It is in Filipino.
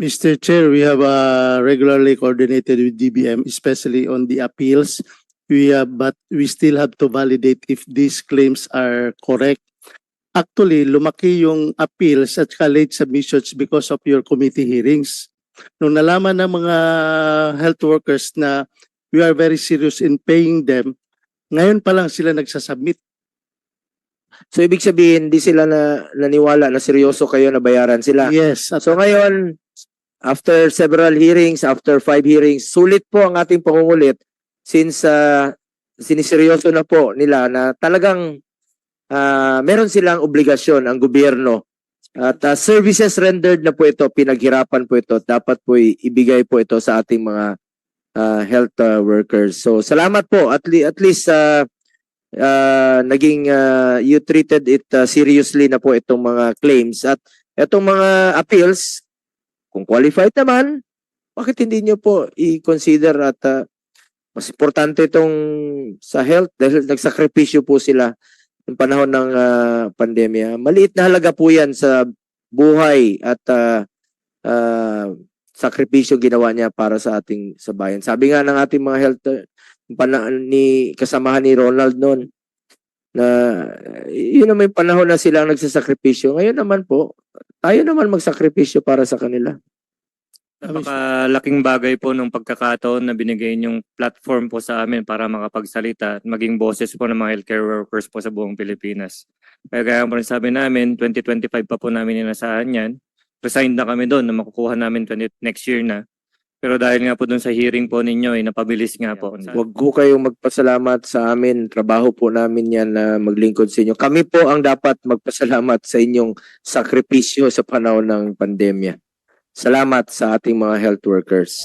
Mr. Chair, we have uh, regularly coordinated with DBM, especially on the appeals. We have, but we still have to validate if these claims are correct. Actually, lumaki yung appeals at late submissions because of your committee hearings. Nung nalaman ng mga health workers na we are very serious in paying them, ngayon pa lang sila nagsasubmit. So ibig sabihin, hindi sila na naniwala na seryoso kayo na bayaran sila. Yes, at So ngayon, after several hearings, after five hearings, sulit po ang ating pangungulit since uh, siniseryoso na po nila na talagang ah, meron silang obligasyon ang gobyerno. At ah, services rendered na po ito, pinaghirapan po ito, dapat po ibigay po ito sa ating mga ah, health ah, workers. So salamat po. At, le- at least ah, ah, naging ah, you treated it ah, seriously na po itong mga claims. At itong mga appeals kung qualified naman, bakit hindi nyo po i-consider at ah, mas importante itong sa health dahil nagsakripisyo po sila ng panahon ng ah, pandemya. Maliit na halaga po yan sa buhay at ah, ah, sakripisyo ginawa niya para sa ating sa bayan. Sabi nga ng ating mga health pana, ni kasamahan ni Ronald noon na yun naman yung panahon na silang nagsasakripisyo. Ngayon naman po, tayo naman magsakripisyo para sa kanila. Napakalaking bagay po nung pagkakataon na binigay yung platform po sa amin para makapagsalita at maging boses po ng mga healthcare workers po sa buong Pilipinas. Kaya gaya po rin sabi namin, 2025 pa po namin inasahan yan. Resigned na kami doon na makukuha namin 20 next year na. Pero dahil nga po doon sa hearing po ninyo, ay napabilis nga po. Huwag ko kayong magpasalamat sa amin. Trabaho po namin yan na maglingkod sa inyo. Kami po ang dapat magpasalamat sa inyong sakripisyo sa panahon ng pandemya. Salamat sa ating mga health workers.